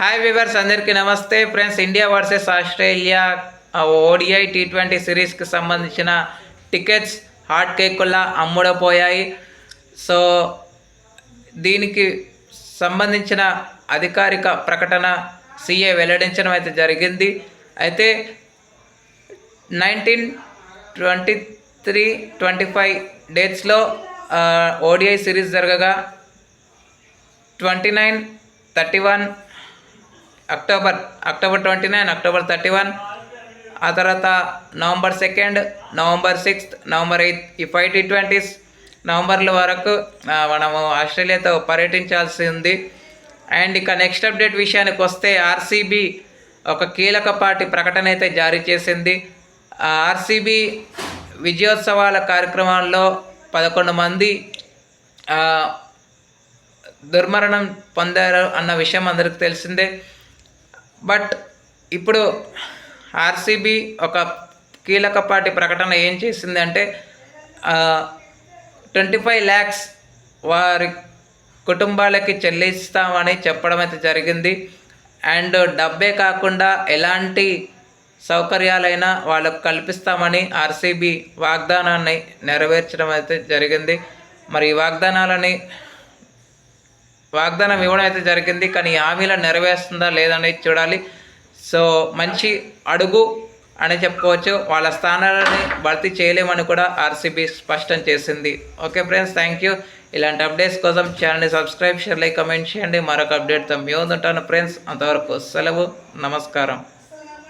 Hi viewers అందరికీ నమస్తే. Friends India versus Australia ODI T twenty సిరీస్కి సంబంధించిన టికెట్స్ హాట్ కేకుల్లా అమ్ముడపోయాయి. సో దీనికి సంబంధించిన అధికారిక ప్రకటన సీఏ వెల్లడించడం అయితే జరిగింది. అయితే nineteen twenty three twenty five డేట్స్లో ODI series జరగగా twenty nine thirty one October October twenty nine October thirty one ఆ తర్వాత November second November sixth November eighth ఈ ఫైవ్ టీ ట్వంటీస్ నవంబర్ల వరకు మనము ఆస్ట్రేలియాతో పర్యటించాల్సి ఉంది అండ్ ఇక నెక్స్ట్ అప్డేట్ విషయానికి వస్తే ఆర్సీబీ ఒక కీలకపాటి ప్రకటన అయితే జారీ చేసింది. ఆర్సీబీ విజయోత్సవాల కార్యక్రమాల్లో పదకొండు మంది దుర్మరణం పొందారు అన్న విషయం అందరికి తెలిసిందే. బట్ ఇప్పుడు ఆర్సీబీ ఒక కీలకపాటి ప్రకటన ఏం చేసిందంటే ట్వంటీ ఫైవ్ ల్యాక్స్ వారి కుటుంబాలకి చెల్లిస్తామని చెప్పడం అయితే జరిగింది. అండ్ డబ్బే కాకుండా ఎలాంటి సౌకర్యాలైనా వాళ్ళకు కల్పిస్తామని ఆర్సీబీ వాగ్దానాన్ని నెరవేర్చడం అయితే జరిగింది. మరి ఈ వాగ్దానాలని వాగ్దానం ఇవ్వడం అయితే జరిగింది కానీ హామీల హామీలను నెరవేరుస్తుందా లేదనేది చూడాలి. సో మంచి అడుగు అని చెప్పుకోవచ్చు. వాళ్ళ స్థానాలని భర్తీ చేయలేమని కూడా ఆర్సీబీ స్పష్టం చేసింది. Okay friends thank you. ఇలాంటి అప్డేట్స్ కోసం ఛానల్ని సబ్స్క్రైబ్ షేర్ లైక్ కమెంట్ చేయండి. మరొక అప్డేట్తో మీ ఉంటాను ఫ్రెండ్స్. అంతవరకు సెలవు నమస్కారం.